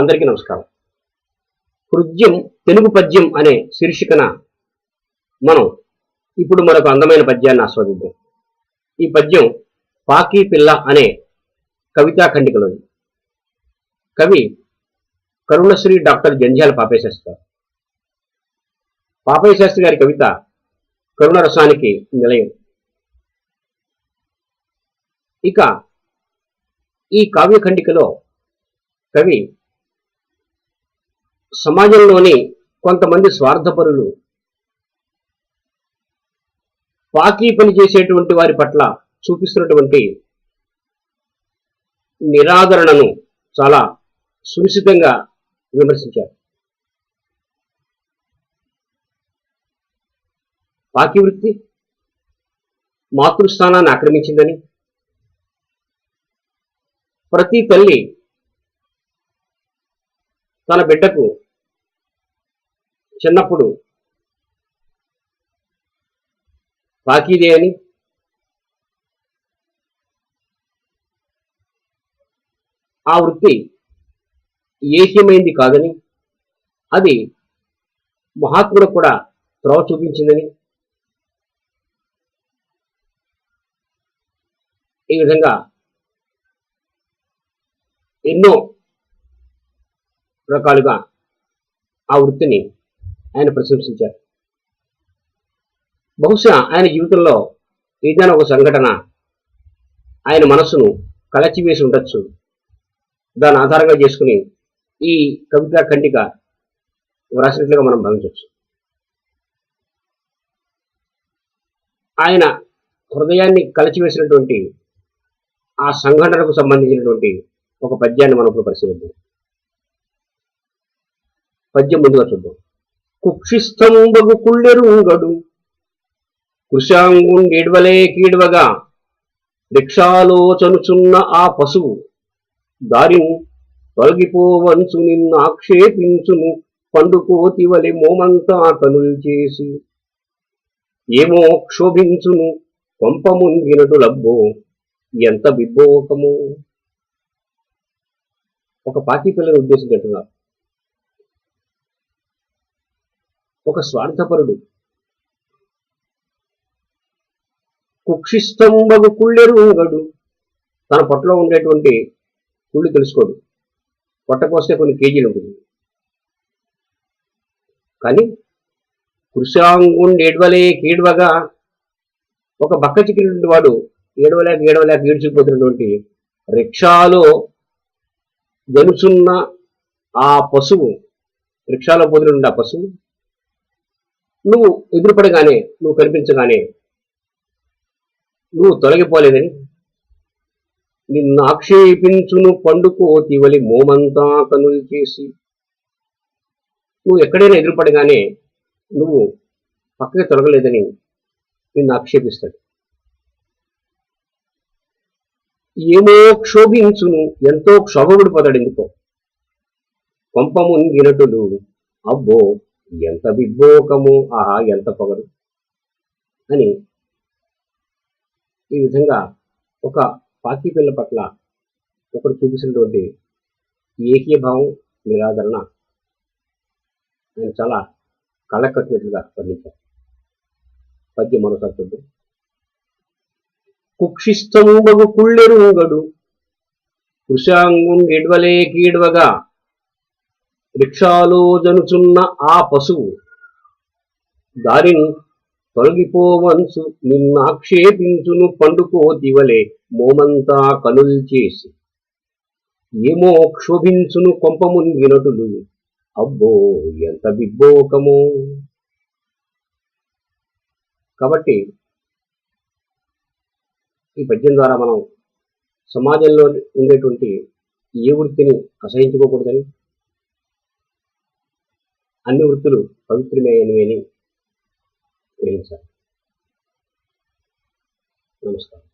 అందరికీ నమస్కారం. హృద్యం తెలుగు పద్యం అనే శీర్షికన మనం ఇప్పుడు మరొక అందమైన పద్యాన్ని ఆస్వాదిద్దాం. ఈ పద్యం పాకీ పిల్ల అనే కవితా ఖండికలోది. కవి కరుణశ్రీ డాక్టర్ జంధ్యాల పాపేశాస్త్రి పాపేశాస్త్రి గారి కవిత కరుణరసానికి నిలయం. ఇక ఈ కావ్య ఖండికలో కవి సమాజంలోని కొంతమంది స్వార్థపరులు పాకీ పని చేసేటువంటి వారి పట్ల చూపిస్తున్నటువంటి నిరాదరణను చాలా సునిశ్చితంగా విమర్శించారు. పాకి వృత్తి మాతృస్థానాన్ని ఆక్రమించిందని ప్రతి తల్లి తన బిడ్డకు చిన్నప్పుడు పాకీదే అని ఆ వృత్తి ఏహ్యమైంది కాదని అది మహాత్ముడు కూడా త్రోవ చూపించిందని ఈ విధంగా ఎన్నో రకాలుగా ఆ వృత్తిని ఆయన ప్రశంసించారు. బహుశా ఆయన జీవితంలో ఏదైనా ఒక సంఘటన ఆయన మనస్సును కలచివేసి ఉండొచ్చు. దాని ఆధారంగా చేసుకుని ఈ కవిత ఖండిక వ్రాసినట్లుగా మనం భావించవచ్చు. ఆయన హృదయాన్ని కలచివేసినటువంటి ఆ సంఘటనకు సంబంధించినటువంటి ఒక పద్యాన్ని మనం ఇప్పుడు పరిశీలిద్దాం. పద్యం ముందుగా చూద్దాం. కుక్షిస్తంబగు కుళ్ళెరుంగడు కృషాంగుండిడ్వలే కీడ్వగా రిక్షాలోచనుచున్న ఆ పశువు దారిని తొలగిపోవంచు నిన్ను ఆక్షేపించును పండుకోతివలి మోమంతా కనులు చేసి. ఏమో క్షోభించును పంపముందినటు లబ్బో ఎంత బిబ్బోకము ఒక పాకి పిల్లని ఉద్దేశించుంటున్నారు ఒక స్వార్థపరుడు. కుక్షిస్తంభగు కుళ్ళెరుగడు. తన పొట్టలో ఉండేటువంటి కుళ్ళు తెలుసుకోడు. పొట్టకొస్తే కొన్ని కేజీలు ఉంటుంది. కానీ కృషాంగుండేడ్వలే కీడ్వగా ఒక బక్క చిక్కినటువంటి వాడు ఏడవలేక ఏడవలేక ఏడ్చిపోతున్నటువంటి రిక్షాలో గనుచున్న ఆ పశువు రిక్షాలో పోతున్నటువంటి ఆ పశువు నువ్వు ఎదురుపడగానే నువ్వు కనిపించగానే నువ్వు తొలగిపోలేదని. నిన్ను ఆక్షేపించును పండుకో తివలి మోమంతా కనులు చేసి. నువ్వు ఎక్కడైనా ఎదురుపడగానే నువ్వు పక్కకి తొలగలేదని నిన్ను ఆక్షేపిస్తాడు. ఏమో క్షోభించును ఎంతో క్షోభపడిపోతాడు ఎందుకో. కొంపముంగినటులు అబ్బో ఎంత బిబ్బోకము ఆహా ఎంత పొగరు? అని ఈ విధంగా ఒక పాకి పిల్ల పట్ల ఒకరు చూపించినటువంటి ఏకీభావం నిరాదరణ ఆయన చాలా కళ్ళకట్టినట్లుగా వర్ణించాను పద్యం మరోసారి చూద్దాం కుక్షిస్తంబగు కుళ్ళెరుంగడు కృషాంగుండెడవలే కీడ్వగా రిక్షాలో జనుచున్న ఆ పశువు దారిని తొలగిపోవంచు నిన్నాక్షేపించును పండుకో దివలే మోమంతా కనుల్ చేసి. ఏమో క్షోభించును కొంపముంగినటులు అబ్బో ఎంత బిబ్బోకమో! కాబట్టి ఈ పద్యం ద్వారా మనం సమాజంలో ఉండేటువంటి ఏ వృత్తిని అసహించుకోకూడదని అన్ని వృత్తులు పవిత్రమైనవి అని గ్రహించాలి నమస్కారం.